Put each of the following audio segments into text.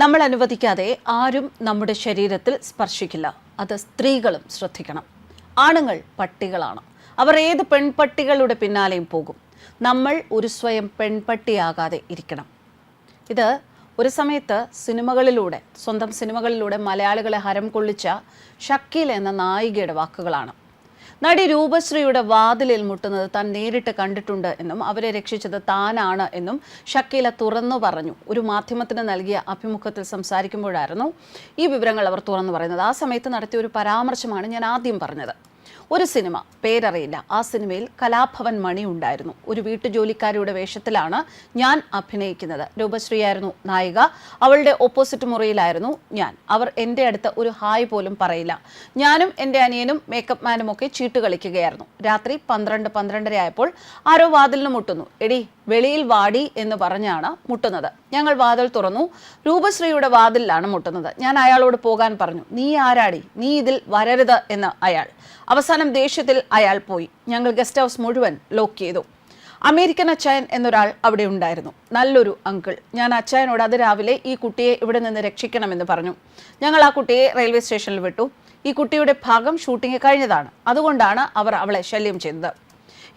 നമ്മൾ അനുവദിക്കാതെ ആരും നമ്മുടെ ശരീരത്തിൽ സ്പർശിക്കില്ല. അത് സ്ത്രീകളും ശ്രദ്ധിക്കണം. ആണുങ്ങൾ പട്ടികളാണ്. അവർ ഏത് പെൺപട്ടികളുടെ പിന്നാലെയും പോകും. നമ്മൾ ഒരു സ്വയം പെൺപട്ടിയാകാതെ ഇരിക്കണം. ഇത് ഒരു സമയത്ത് സിനിമകളിലൂടെ സ്വന്തം സിനിമകളിലൂടെ മലയാളികളെ ഹരം കൊള്ളിച്ച ഷക്കീൽ എന്ന നായികയുടെ വാക്കുകളാണ്. നടി രൂപശ്രീയുടെ വാതിലിൽ മുട്ടുന്നത് താൻ നേരിട്ട് കണ്ടിട്ടുണ്ട് എന്നും അവരെ രക്ഷിച്ചത് താനാണ് എന്നും ഷക്കീല തുറന്നു പറഞ്ഞു. ഒരു മാധ്യമത്തിന് നൽകിയ അഭിമുഖത്തിൽ സംസാരിക്കുമ്പോഴായിരുന്നു ഈ വിവരങ്ങൾ അവർ തുറന്നു പറയുന്നത്. ആ സമയത്ത് നടത്തിയ ഒരു പരാമർശമാണ് ഞാൻ ആദ്യം പറഞ്ഞത്. ഒരു സിനിമ പേരറിയില്ല. ആ സിനിമയിൽ കലാഭവൻ മണി ഉണ്ടായിരുന്നു. ഒരു വീട്ടുജോലിക്കാരിയുടെ വേഷത്തിലാണ് ഞാൻ അഭിനയിക്കുന്നത്. രൂപശ്രീയായിരുന്നു നായിക. അവളുടെ ഓപ്പോസിറ്റ് മുറിയിലായിരുന്നു ഞാൻ. അവർ എന്റെ അടുത്ത് ഒരു ഹായ് പോലും പറയില്ല. ഞാനും എന്റെ അനിയനും മേക്കപ്പ് മാനും ഒക്കെ ചീട്ട് കളിക്കുകയായിരുന്നു. രാത്രി പന്ത്രണ്ട് പന്ത്രണ്ടര ആയപ്പോൾ ആരോ വാതിലിന് മുട്ടുന്നു. എടി വെളിയിൽ വാടി എന്ന് പറഞ്ഞാണ് മുട്ടുന്നത്. ഞങ്ങൾ വാതിൽ തുറന്നു. രൂപശ്രീയുടെ വാതിലിലാണ് മുട്ടുന്നത്. ഞാൻ അയാളോട് പോകാൻ പറഞ്ഞു. നീ ആരാടി? നീ ഇതിൽ വരരുത് എന്ന് അയാൾ. അവസാനം ദേഷ്യത്തിൽ അയാൾ പോയി. ഞങ്ങൾ ഗസ്റ്റ് ഹൗസ് മുഴുവൻ ലോക്ക് ചെയ്തു. അമേരിക്കൻ അച്ചായൻ എന്നൊരാൾ അവിടെ ഉണ്ടായിരുന്നു. നല്ലൊരു അങ്കിൾ. ഞാൻ അച്ചായനോട് അത് രാവിലെ ഈ കുട്ടിയെ ഇവിടെ നിന്ന് രക്ഷിക്കണമെന്ന് പറഞ്ഞു. ഞങ്ങൾ ആ കുട്ടിയെ റെയിൽവേ സ്റ്റേഷനിൽ വിട്ടു. ഈ കുട്ടിയുടെ ഭാഗം ഷൂട്ടിംഗ് കഴിഞ്ഞതാണ്. അതുകൊണ്ടാണ് അവർ അവളെ ശല്യം ചെയ്തത്.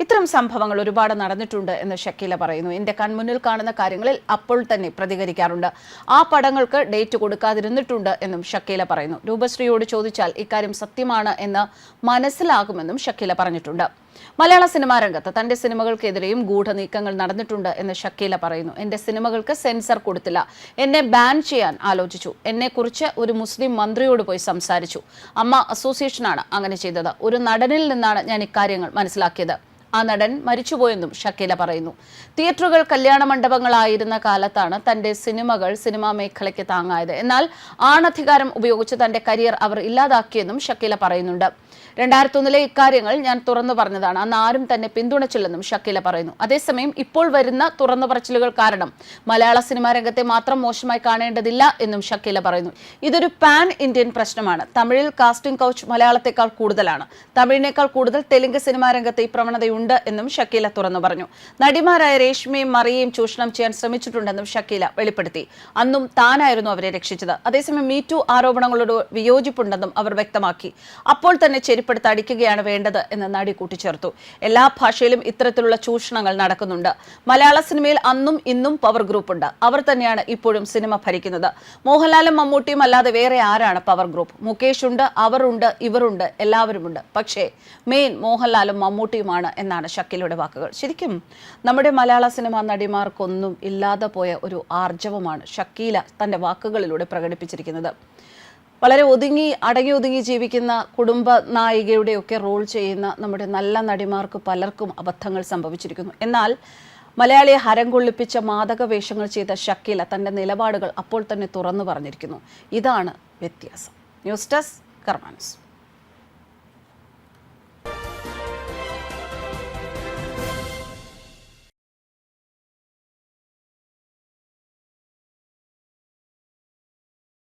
ഇത്തരം സംഭവങ്ങൾ ഒരുപാട് നടന്നിട്ടുണ്ട് എന്ന് ഷക്കീല പറയുന്നു. എന്റെ കൺമുന്നിൽ കാണുന്ന കാര്യങ്ങളിൽ അപ്പോൾ തന്നെ പ്രതികരിക്കാറുണ്ട്. ആ പടങ്ങൾക്ക് ഡേറ്റ് കൊടുക്കാതിരുന്നിട്ടുണ്ട് എന്നും ഷക്കീല പറയുന്നു. രൂപശ്രീയോട് ചോദിച്ചാൽ ഇക്കാര്യം സത്യമാണ് എന്ന് മനസ്സിലാകുമെന്നും ഷക്കീല പറഞ്ഞിട്ടുണ്ട്. മലയാള സിനിമാ രംഗത്ത് തന്റെ സിനിമകൾക്കെതിരെയും ഗൂഢനീക്കങ്ങൾ നടന്നിട്ടുണ്ട് എന്ന് ഷക്കീല പറയുന്നു. എന്റെ സിനിമകൾക്ക് സെൻസർ കൊടുത്തില്ല. എന്നെ ബാൻ ചെയ്യാൻ ആലോചിച്ചു. എന്നെക്കുറിച്ച് ഒരു മുസ്ലിം മന്ത്രിയോട് പോയി സംസാരിച്ചു. അമ്മ അസോസിയേഷനാണ് അങ്ങനെ ചെയ്തത്. ഒരു നടനിൽ നിന്നാണ് ഞാൻ ഇക്കാര്യങ്ങൾ മനസ്സിലാക്കിയത്. ആ നടൻ മരിച്ചുപോയെന്നും ഷക്കീല പറയുന്നു. തിയേറ്ററുകൾ കല്യാണ മണ്ഡപങ്ങളായിരുന്ന കാലത്താണ് തന്റെ സിനിമകൾ സിനിമാ മേഖലയ്ക്ക് താങ്ങായത്. എന്നാൽ ആണധികാരം ഉപയോഗിച്ച് തന്റെ കരിയർ അവർ ഇല്ലാതാക്കിയെന്നും ഷക്കീല പറയുന്നുണ്ട്. രണ്ടായിരത്തി ഒന്നിലെ ഇക്കാര്യങ്ങൾ ഞാൻ തുറന്നു പറഞ്ഞതാണ്. അന്ന് ആരും തന്നെ പിന്തുണച്ചില്ലെന്നും ഷക്കീല പറയുന്നു. അതേസമയം ഇപ്പോൾ വരുന്ന തുറന്നു പറച്ചിലുകൾ കാരണം മലയാള സിനിമാ രംഗത്തെ മാത്രം മോശമായി കാണേണ്ടതില്ല എന്നും ഷക്കീല പറയുന്നു. ഇതൊരു പാൻ ഇന്ത്യൻ പ്രശ്നമാണ്. തമിഴിൽ കാസ്റ്റിംഗ് കൗച്ച് മലയാളത്തെക്കാൾ കൂടുതലാണ്. തമിഴിനേക്കാൾ കൂടുതൽ തെലുങ്ക് സിനിമാ രംഗത്ത് ഈ പ്രവണതയുണ്ട്. എന്നും ഷക്കീല തുറന്നു പറഞ്ഞു. നടിമാരായ രേഷ്മയും മറിയയും ചൂഷണം ചെയ്യാൻ ശ്രമിച്ചിട്ടുണ്ടെന്നും ഷക്കീല വെളിപ്പെടുത്തി. അന്നും താനായിരുന്നു അവരെ രക്ഷിച്ചത്. അതേസമയം മീറ്റു ആരോപണങ്ങളോട് വിയോജിപ്പുണ്ടെന്നും അവർ വ്യക്തമാക്കി. അപ്പോൾ തന്നെ ചെരിപ്പെടുത്ത് അടിക്കുകയാണ് വേണ്ടത് എന്ന് നടി കൂട്ടിച്ചേർത്തു. എല്ലാ ഭാഷയിലും ഇത്തരത്തിലുള്ള ചൂഷണങ്ങൾ നടക്കുന്നുണ്ട്. മലയാള സിനിമയിൽ അന്നും ഇന്നും പവർ ഗ്രൂപ്പ് ഉണ്ട്. അവർ തന്നെയാണ് ഇപ്പോഴും സിനിമ ഭരിക്കുന്നത്. മോഹൻലാലും മമ്മൂട്ടിയും അല്ലാതെ വേറെ ആരാണ് പവർ ഗ്രൂപ്പ് മുകേഷ് ഉണ്ട് അവരുണ്ട് ഇവരുണ്ട് എല്ലാവരുമുണ്ട് പക്ഷേ മെയിൻ മോഹൻലാലും മമ്മൂട്ടിയുമാണ് എന്നാണ് ഷക്കീലയുടെ വാക്കുകൾ. ശരിക്കും നമ്മുടെ മലയാള സിനിമാ നടിമാർക്കൊന്നും ഇല്ലാതെ പോയ ഒരു ആർജവമാണ് ഷക്കീല തന്റെ വാക്കുകളിലൂടെ പ്രകടിപ്പിച്ചിരിക്കുന്നത്. വളരെ ഒതുങ്ങി അടങ്ങി ഒതുങ്ങി ജീവിക്കുന്ന കുടുംബ നായികയുടെയൊക്കെ റോൾ ചെയ്യുന്ന നമ്മുടെ നല്ല നടിമാർക്ക് പലർക്കും അബദ്ധങ്ങൾ സംഭവിച്ചിരിക്കുന്നു. എന്നാൽ മലയാളിയെ ഹരം കൊള്ളിപ്പിച്ച മാദക വേഷങ്ങൾ ചെയ്ത ഷക്കീല തന്റെ നിലപാടുകൾ അപ്പോൾ തന്നെ തുറന്നു പറഞ്ഞിരിക്കുന്നു. ഇതാണ് വ്യത്യാസം. News desk കർമാനസ്.